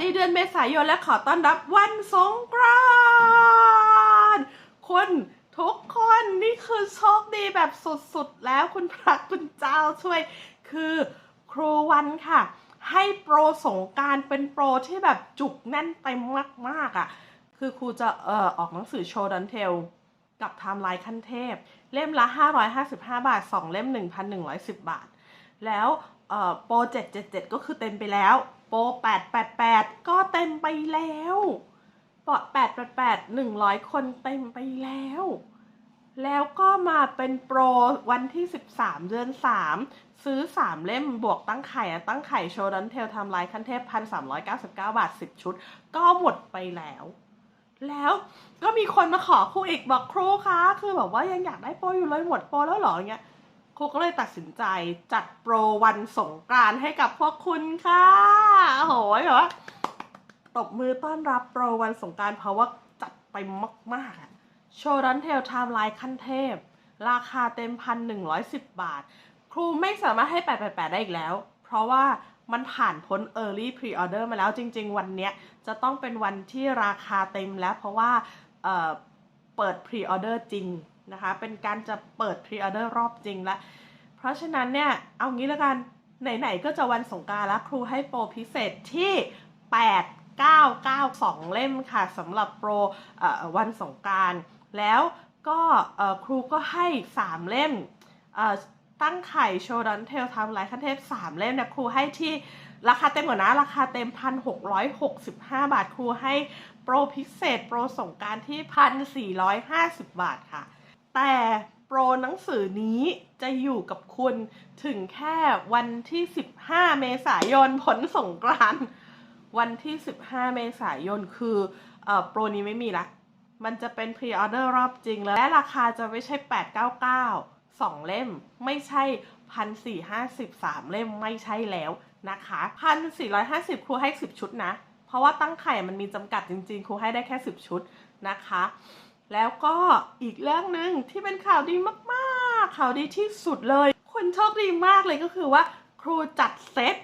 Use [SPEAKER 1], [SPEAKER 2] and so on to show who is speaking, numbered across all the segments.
[SPEAKER 1] ดีเดือนเมษายนและขอต้อนรับวันสงกรานต์คุณทุกคนนี่คือโชคดีแบบสุดๆ แล้วคุณพระคุณเจ้าช่วย คือครูวันค่ะ ให้โปรสงกรารเป็นโปรที่แบบจุกแน่นเต็มมากๆอะ่ะ คือครูจะเอ่อออกหนังสือโชว์ดันเทลกับไทม์ไลน์ขั้นเทพ เล่มละ 555 บาท 2 เล่ม 1,110 บาท แล้วโปรเอ่อโปร777ก็คือเต็มไปแล้ว โปร888 ก็เต็มไปแล้วโปร888 100 คนเต็มไปแล้ว แล้วก็มาเป็นโปรวันที่ 13 เดือน 3 ซื้อ 3 เล่มบวกตั้งไข่อตั้งไข่โชว์ดันเทลทำลายขั้นเทพ 1,399 บาท 10 ชุด ก็หมดไปแล้วแล้วก็มีคนมาขอครูอีกบอกครูคะคือแบบว่ายังอยากได้โปรอยู่เลยหมดโปรแล้วหรอเงี้ย ครูก็เลยตัดสินใจจัดโปรวันสงกรานต์ให้กับพวกคุณค่ะ โอ้โหแบบว่าตบมือต้อนรับโปรวันสงกรานเพราะว่าจัดไปมากๆอะโชว์รันเทลไทม์ไลน์ขั้นเทพ ราคาเต็มพันหนึ่งร้อยสิบบาท ครูไม่สามารถให้888ได้อีกแล้ว เพราะว่ามันผ่านพ้น Early Pre-order มาแล้วจริง ๆ วันเนี้ยจะต้องเป็นวันที่ราคาเต็มแล้วเพราะว่าเอ่อเปิด Pre-order จริง นะคะ เป็นการจะเปิด Pre-order รอบจริงล้วเพราะฉะนั้นเนี่ย เอางี้แล้วกัน ไหนๆก็จะวันสงการแล้วครูให้โปรพิเศษที่ 8 9 9 2 เล่มค่ะสำหรับโปรวันสงการแล้วก็ครูก็ให้ 3 เล่มเอ่อตั้งไข่โชว์ดันเทลทำลายขั้นเทพ 3 เล่มเนี่ยครูให้ที่ราคาเต็มกว่านะ ราคาเต็ม 1,665 บาท ครูให้โปรพิเศษ โปรสงการที่ 1,450 บาทค่ะ แต่โปรหนังสือนี้จะอยู่กับคุณถึงแค่วันที่ 15 เมษายนผลสงกรานต์วันที่ 15 เมษายนคือเอ่อโปรนี้ไม่มีละ มันจะเป็นพรีออเดอร์รอบจริงแล้ว และราคาจะไม่ใช่ 899 2 เล่ม ไม่ใช่ 1,450 3 เล่มไม่ใช่แล้วนะคะ 1,450 ครูให้ 10 ชุดนะ เพราะว่าตั้งไข่มันมีจำกัดจริงๆ ครูให้ได้แค่ 10 ชุดนะคะ แล้วก็อีกเรื่องหนึ่งที่เป็นข่าวดีมากๆ ข่าวดีที่สุดเลย คนโชคดีมากเลยก็คือว่า ครูจัดเซต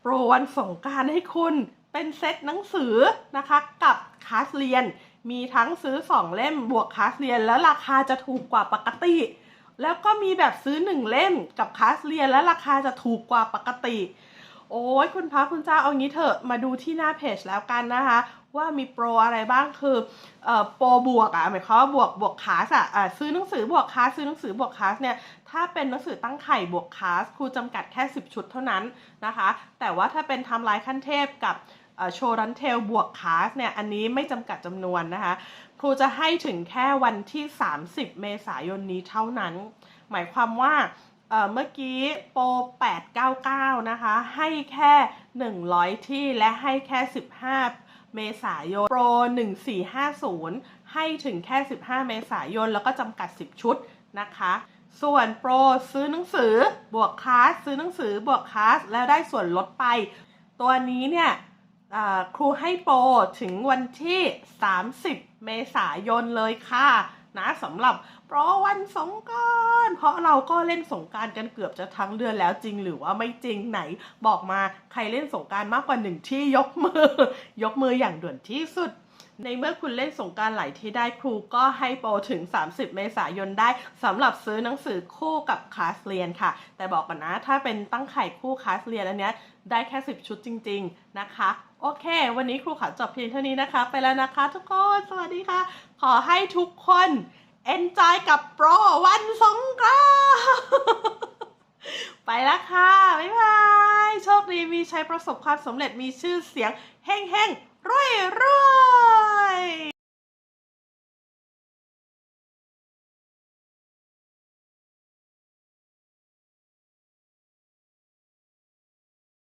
[SPEAKER 1] โปรวันสงการให้คุณเป็นเซตหนังสือนะคะ กับคลาสเรียน มีทั้งซื้อ 2 เล่มบวกคลาสเรียน แล้วราคาจะถูกกว่าปกติ แล้วก็มีแบบซื้อ 1 เล่มกับคลาสเรียน แล้วราคาจะถูกกว่าปกติ โอ้ยคุณพระคุณเจ้าเอางี้เถอะมาดูที่หน้าเพจแล้วกันนะคะ ว่ามีโปรอะไรบ้างคือโปรบวกอะหมายความว่าบวกบวกคาสอะซื้อหนังสือบวกคาสซื้อหนังสือบวกคาสเนี่ยถ้าเป็นหนังสือตั้งไข่บวกคาสครูจำกัดแค่ 10 ชุดเท่านั้นนะคะ แต่ว่าถ้าเป็นไทม์ไลน์ขั้นเทพกับโชว์รันเทลบวกคาสเนี่ยอันนี้ไม่จำกัดจำนวนนะคะ ครูจะให้ถึงแค่วันที่ 30 เมษายนนี้เท่านั้น หมายความว่าเอ่อเมื่อกี้โปร 899 นะคะ ให้แค่ 100 ที่และให้แค่ 15 เมษายน โปร 1450 ให้ถึงแค่ 15 เมษายน แล้วก็จำกัด 10 ชุดนะคะ ส่วนโปรซื้อหนังสือบวกคลาสซื้อหนังสือบวกคลาสแล้วได้ส่วนลดไป ตัวนี้เนี่ยครูให้โปรถึงวันที่ 30 เมษายนเลยค่ะ นะสำหรับโปรวันสงกรารเพราะเราก็เล่นสงการกันเกือบจะทั้งเดือนแล้วจริงหรือว่าไม่จริงไหน บอกมาใครเล่นสงการมากกว่าหนึ่งที่ยกมือ ยกมืออย่างด่วนที่สุด ในเมื่อคุณเล่นสงการหลายที่ได้ครูก็ให้โปรถึง 30 เมษายนได้สำหรับซื้อหนังสือคู่กับคลาสเรียนค่ะ แต่บอกก่อนนะถ้าเป็นตั้งไข่คู่คลาสเรียนอันเนี้ยได้แค่ 10 ชุดจริง ๆ นะคะ โอเค วันนี้ครูขอจบเพียงเท่านี้นะคะ ไปแล้วนะคะทุกคน สวัสดีค่ะ ขอให้ทุกคน enjoy กับโปรวันสงกรานไปแล้วค่ะ บ๊ายบาย โชคดีมีชัยประสบความสำเร็จมีชื่อเสียงเฮ่งๆรวยรวย Bye.